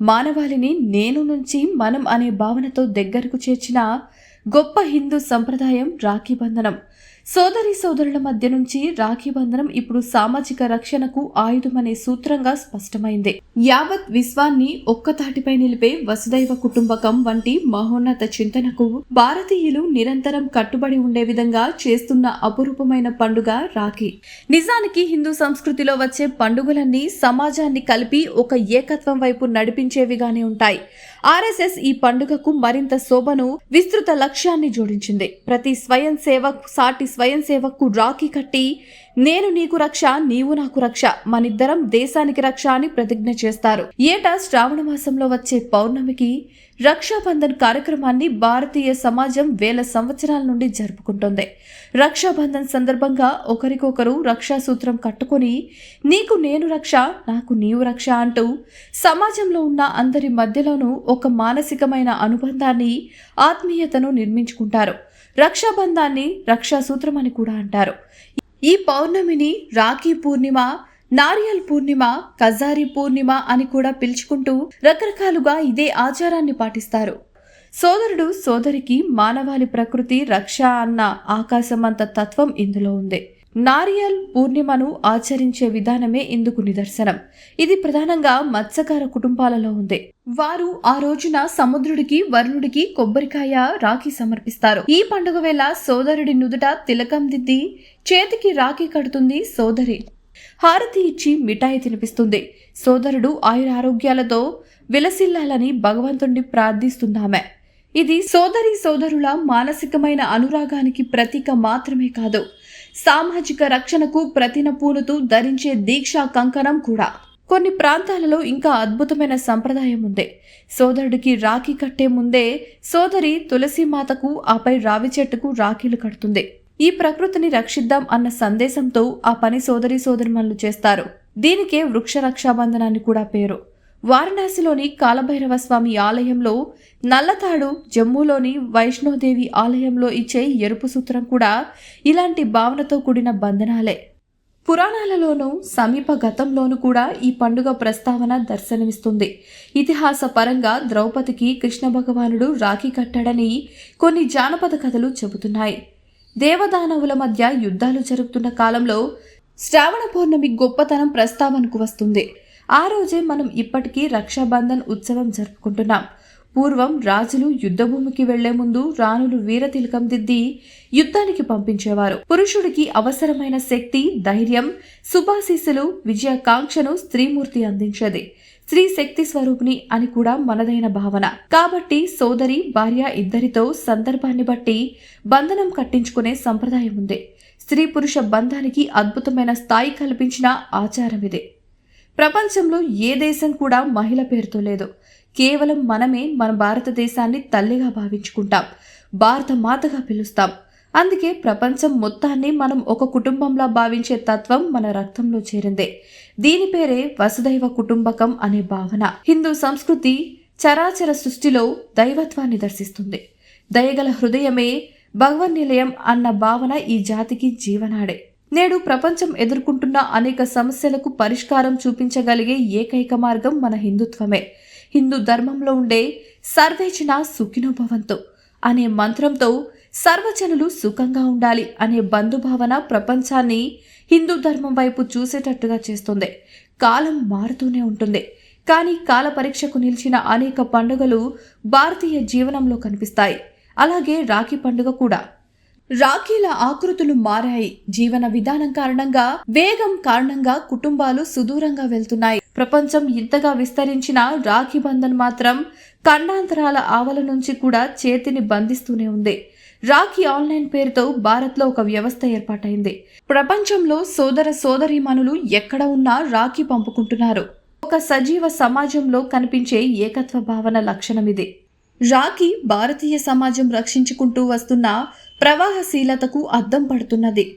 మానవాళిని నేను నుంచి మనం అనే భావనతో దగ్గరకు చేర్చిన గొప్ప హిందూ సంప్రదాయం రాఖీ బంధనం. సోదరి సోదరుల మధ్య నుంచి రాఖీ బంధనం ఇప్పుడు సామాజిక రక్షణకు ఆయుధమనే సూత్రంగా స్పష్టమైంది. యావత్ విశ్వాన్ని ఒక్కతాటిపై నిలిపే వసుదైవ కుటుంబకం వంటి మహోన్నత చింతనకు భారతీయులు నిరంతరం కట్టుబడి ఉండే విధంగా చేస్తున్న అపురూపమైన పండుగ రాఖీ. నిజానికి హిందూ సంస్కృతిలో వచ్చే పండుగలన్నీ సమాజాన్ని కలిపి ఒక ఏకత్వం వైపు నడిపించేవిగానే ఉంటాయి. ఆర్ఎస్ఎస్ ఈ పండుగకు మరింత శోభను విస్తృత లక్ష్యాన్ని జోడించింది. ప్రతి స్వయం సేవకు సాటి స్వయం సేవకు రాఖీ కట్టి నేను నీకు రక్ష నీవు నాకు రక్ష మనిద్దరం దేశానికి రక్ష అని ప్రతిజ్ఞ చేస్తారు. ఏటా శ్రావణ మాసంలో వచ్చే పౌర్ణమికి రక్షాబంధన్ కార్యక్రమాన్ని భారతీయ సమాజం వేల సంవత్సరాల నుండి జరుపుకుంటోంది. రక్షాబంధన్ సందర్భంగా ఒకరికొకరు రక్షా సూత్రం కట్టుకొని నీకు నేను రక్ష నాకు నీవు రక్ష అంటూ సమాజంలో ఉన్న అందరి మధ్యలోనూ ఒక మానసికమైన అనుబంధాన్ని ఆత్మీయతను నిర్మించుకుంటారు. రక్షాబంధాన్ని రక్షా సూత్రం అని కూడా అంటారు. ఈ పౌర్ణమిని రాఖీ పూర్ణిమ నారియల్ పూర్ణిమ కజారి పూర్ణిమ అని కూడా పిలుచుకుంటూ రకరకాలుగా ఇదే ఆచారాన్ని పాటిస్తారు. సోదరుడు సోదరికి మానవాళి ప్రకృతి రక్ష అన్న ఆకాశమంత తత్వం ఇందులో ఉంది. నారియల్ పూర్ణిమను ఆచరించే విధానమే ఇందుకు నిదర్శనం. ఇది ప్రధానంగా మత్స్యకార కుటుంబాలలో ఉంది. వారు ఆ రోజున సముద్రుడికి వరుణుడికి కొబ్బరికాయ రాఖీ సమర్పిస్తారు. ఈ పండుగ వేళ సోదరుడి నుదుట తిలకం దిద్ది చేతికి రాఖీ కడుతుంది సోదరి. హారతి ఇచ్చి మిఠాయి తినిపిస్తుంది. సోదరుడు ఆయురారోగ్యాలతో విలసిల్లాలని భగవంతుణ్ణి ప్రార్థిస్తున్నామే. ఇది సోదరి సోదరుల మానసికమైన అనురాగానికి ప్రతీక మాత్రమే కాదు సామాజిక రక్షణకు ప్రతిన పూనుతూ ధరించే దీక్షా కంకణం కూడా. కొన్ని ప్రాంతాలలో ఇంకా అద్భుతమైన సంప్రదాయం ఉంది. సోదరుడికి రాఖీ కట్టే ముందే సోదరి తులసి మాతకు ఆపై రావి చెట్టుకు రాఖీలు కడుతుంది. ఈ ప్రకృతిని రక్షిద్దాం అన్న సందేశంతో ఆ పని సోదరి సోదరిమణులు చేస్తారు. దీనికే వృక్ష రక్షాబంధనాన్ని కూడా పేరు. వారణాసిలోని కాలభైరవ స్వామి ఆలయంలో నల్లతాడు జమ్మూలోని వైష్ణోదేవి ఆలయంలో ఇచ్చే ఎరుపు సూత్రం కూడా ఇలాంటి భావనతో కూడిన బంధనాలే. పురాణాలలోనూ సమీప గతంలోనూ కూడా ఈ పండుగ ప్రస్తావన దర్శనమిస్తుంది. ఇతిహాస పరంగా ద్రౌపదికి కృష్ణ భగవానుడు రాఖీ కట్టాడని కొన్ని జానపద కథలు చెబుతున్నాయి. దేవదానవుల మధ్య యుద్ధాలు జరుగుతున్న కాలంలో శ్రావణ పౌర్ణమి గొప్పతనం ప్రస్తావనకు వస్తుంది. ఆ రోజే మనం ఇప్పటికీ రక్షాబంధన్ ఉత్సవం జరుపుకుంటున్నాం. పూర్వం రాజులు యుద్ధభూమికి వెళ్ళే ముందు రాణులు వీరతిలకం దిద్ది యుద్ధానికి పంపించేవారు. పురుషుడికి అవసరమైన శక్తి ధైర్యం శుభాశీస్సులు విజయాకాంక్షను స్త్రీమూర్తి అందించేది. స్త్రీ శక్తి స్వరూపిణి అని కూడా మనదైన భావన. కాబట్టి సోదరి భార్య ఇద్దరితో సందర్భాన్ని బట్టి బంధనం కట్టించుకునే సంప్రదాయం ఉంది. స్త్రీ పురుష బంధానికి అద్భుతమైన స్థాయి కల్పించిన ఆచారం ఇది. ప్రపంచంలో ఏ దేశం కూడా మహిళ పేరుతో లేదు. కేవలం మనమే మన భారతదేశాన్ని తల్లిగా భావించుకుంటాం. భారత మాతగా పిలుస్తాం. అందుకే ప్రపంచం మొత్తాన్ని మనం ఒక కుటుంబంలా భావించే తత్వం మన రక్తంలో చేరింది. దీని పేరే వసుదైవ కుటుంబకం అనే భావన. హిందూ సంస్కృతి చరాచర సృష్టిలో దైవత్వాన్ని దర్శిస్తుంది. దయగల హృదయమే భగవన్ నిలయం అన్న భావన ఈ జాతికి జీవనాడే. నేడు ప్రపంచం ఎదుర్కొంటున్న అనేక సమస్యలకు పరిష్కారం చూపించగలిగే ఏకైక మార్గం మన హిందుత్వమే. హిందూ ధర్మంలో ఉండే సర్వేచన సుఖినోభవంతో అనే మంత్రంతో సర్వజనులు సుఖంగా ఉండాలి అనే బంధుభావన ప్రపంచాన్ని హిందూ ధర్మం వైపు చూసేటట్టుగా చేస్తుంది. కాలం మారుతూనే ఉంటుంది. కానీ కాల పరీక్షకు నిలిచిన అనేక పండుగలు భారతీయ జీవనంలో కనిపిస్తాయి. అలాగే రాఖీ పండుగ కూడా. రాఖీల ఆకృతులు మారాయి. జీవన విధానం కారణంగా వేగం కారణంగా కుటుంబాలు సుదూరంగా వెళ్తున్నాయి. ప్రపంచం ఇంతగా విస్తరించిన రాఖీ బంధన్ మాత్రం ఖండాంతరాల ఆవల నుంచి కూడా చేతిని బంధిస్తూనే ఉంది. రాఖీ ఆన్లైన్ పేరుతో భారత్లో ఒక వ్యవస్థ ఏర్పాటైంది. ప్రపంచంలో సోదర సోదరీమణులు ఎక్కడ ఉన్నా రాఖీ పంపుకుంటున్నారు. ఒక సజీవ సమాజంలో కనిపించే ఏకత్వ భావన లక్షణమిది రాఖీ భారతీయ సమాజం రక్షించుకుంటూ వస్తున్న ప్రవాహశీలతకు అద్దం పడుతున్నది.